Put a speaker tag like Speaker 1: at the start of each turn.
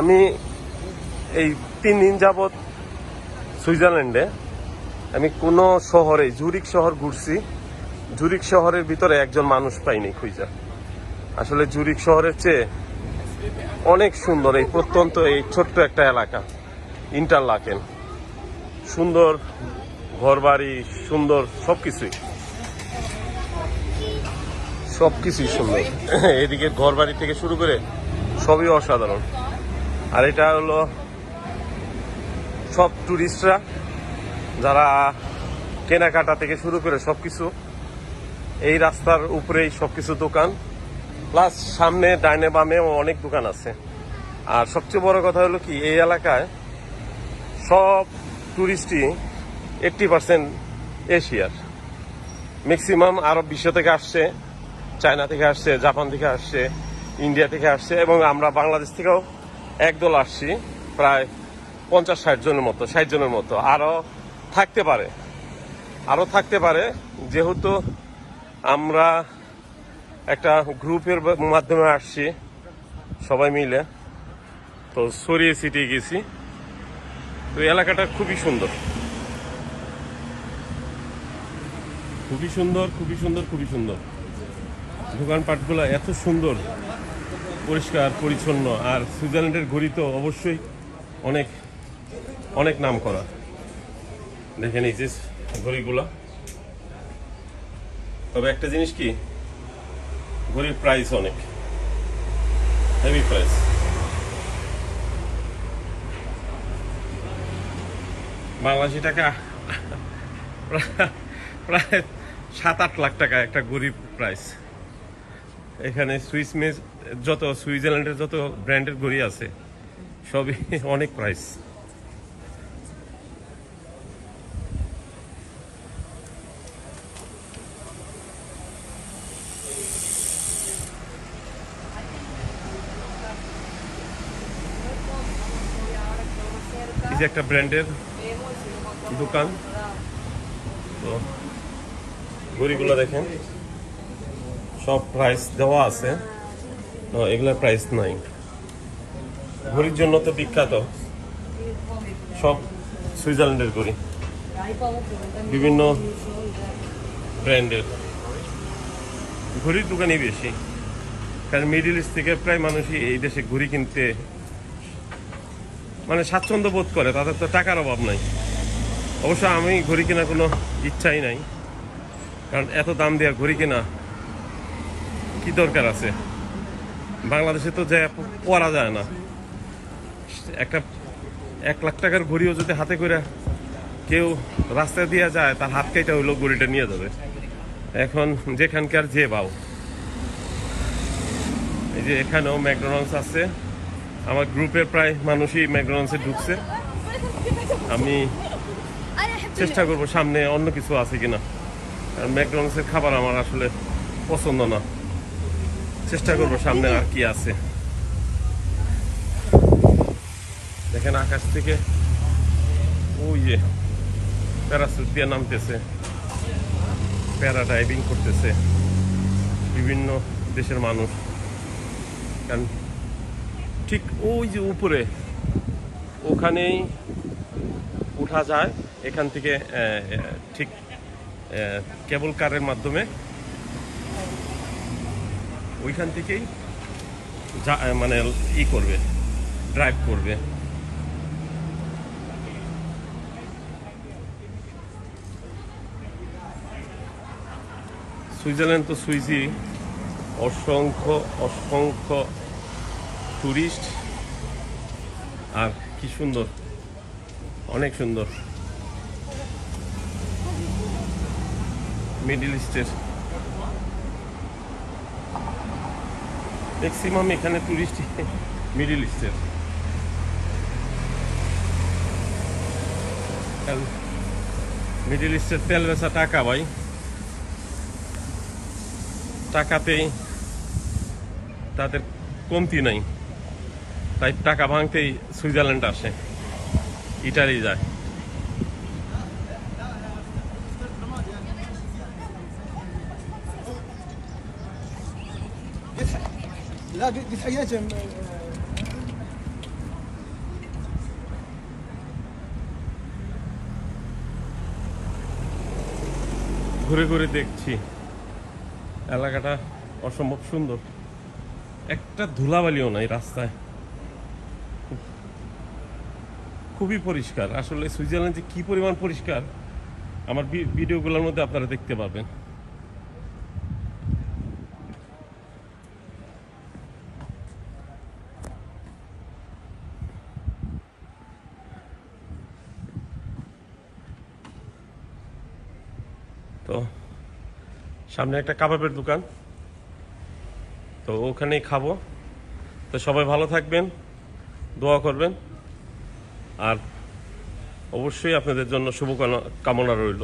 Speaker 1: আমি এই তিন দিন যাবৎ সুইজারল্যান্ডে। আমি কোনো শহরে জুরিক শহর ঘুরছি। জুরিক শহরের ভিতরে একজন মানুষ পাইনি খুঁজা। আসলে জুরিক শহরের চেয়ে অনেক সুন্দর, এই প্রত্যন্ত এই ছোট্ট একটা এলাকা, ইন্টারলাকেন। সুন্দর ঘরবাড়ি, সুন্দর সবকিছুই। সবকিছুই সুন্দর। এদিকে ঘরবাড়ি থেকে শুরু করে সবই অসাধারণ। আর এটা হলো সব টুরিস্টরা যারা কেনাকাটা থেকে শুরু করে সবকিছু, এই রাস্তার উপরেই সবকিছু দোকান। প্লাস সামনে ডাইনে বামে অনেক দোকান আছে। আর সবচেয়ে বড় কথা হলো কি, এই এলাকায় সব টুরিস্টই এইটটি পার্সেন্ট এশিয়ার। ম্যাক্সিমাম আরব বিশ্ব থেকে আসছে চায়না থেকে আসছে জাপান থেকে আসছে। ইন্ডিয়া থেকে আসছে এবং আমরা বাংলাদেশ থেকেও একদল আসছি, প্রায় পঞ্চাশ, ষাট জনের মতো, ষাট জনের মতো। আরও থাকতে পারে, আরও থাকতে পারে। যেহেতু আমরা একটা গ্রুপের মাধ্যমে আসছি, সবাই মিলে। তো সরিয়ে সিটিয়ে গেছি। তো এলাকাটা খুবই সুন্দর। খুবই সুন্দর খুবই সুন্দর খুবই সুন্দর। দোকানপাটগুলো এত সুন্দর, পরিষ্কার, পরিচ্ছন্ন, আর সুইজারল্যান্ডের ঘড়ি তো অবশ্যই অনেক অনেক নাম করা। দেখেন এই ঘড়িগুলা। তবে একটা জিনিস কি, ঘড়ির প্রাইস অনেক। হেভি প্রাইস বাংলাদেশি টাকা প্রায় সাত আট লাখ টাকা একটা গরিব প্রাইস এখানে সুইস মেস, যত সুইজারল্যান্ডের যত ব্র্যান্ডের ঘড়ি আছে, সবই অনেক প্রাইস একটা ব্র্যান্ডের দোকান। তো ঘড়িগুলো দেখেন। সব প্রাইস দেওয়া আছে। এগুলোর প্রাইস নাই। ঘড়ির জন্য তো বিখ্যাত। সব সুইজারল্যান্ডের ঘড়ি। বিভিন্ন ব্র্যান্ডের। ঘড়ির দোকানই বেশি। কারণ মিডিল ইস্ট থেকে প্রায় মানুষই এই দেশে ঘড়ি কিনতে মানে স্বাচ্ছন্দ্য বোধ করে, তাদের তো টাকার অভাব নাই। অবশ্য আমি ঘড়ি কেনার কোনো ইচ্ছাই নাই। কারণ এত দাম দেওয়া ঘড়ি কেনা কি দরকার আছে? বাংলাদেশে তো যা পরা যায় না। একটা এক লাখ টাকার ঘড়িও যদি হাতে করে কেউ রাস্তায় দিয়ে যায়, তার হাত কেটে হইল ঘড়িটা নিয়ে যাবে। এখন যেখানকার যে বাউ। এই যে এখানেও ম্যাকডোনাল্ডস আছে। আমার গ্রুপের প্রায় মানুষই ম্যাকডোনাল্ডসে ঢুকছে। আমি চেষ্টা করব সামনে অন্য কিছু আছে কিনা। আর ম্যাকডোনাল্ডসের খাবার আমার আসলে পছন্দ না। চেষ্টা করব সামনে আর কি আছে। দেখেন আকাশ থেকে ওই যে প্যারাসুট দিয়ে নামতেছে। প্যারা ডাইভিং করতেছে। বিভিন্ন দেশের মানুষ। কারণ ঠিক ওই যে উপরে, ওখানেই উঠা যায়। এখান থেকে ঠিক কেবল কারের মাধ্যমে ওইখান থেকেই যা মানে ই করবে ড্রাইভ করবে। সুইজারল্যান্ড তো সুইজি। অসংখ্য অসংখ্য টুরিস্ট আর কি সুন্দর, অনেক সুন্দর। মিডিল ইস্টের ম্যাক্সিমাম এখানে টুরিস্ট মিডিল ইস্টের মিডিল ইস্টের তেল বেচা টাকা ভাই। টাকাতেই তাদের কমতি নাই। তাই টাকা ভাঙতেই সুইজারল্যান্ড আসে। ইটালি যায়।
Speaker 2: لا, دي حياته
Speaker 1: ঘুরে ঘুরে দেখছি। এলাকাটা অসম্ভব সুন্দর। একটা ধুলাবালিও নাই রাস্তায়। খুবই পরিষ্কার। আসলে সুইজারল্যান্ড যে কী পরিমাণ পরিষ্কার, আমার ভিডিওগুলোর মধ্যে আপনারা দেখতে পাবেন সামনে একটা কাবাবের দোকান। তো ওখানেই খাব। তো সবাই ভালো থাকবেন, দোয়া করবেন। আর অবশ্যই আপনাদের জন্য শুভকামনা রইল।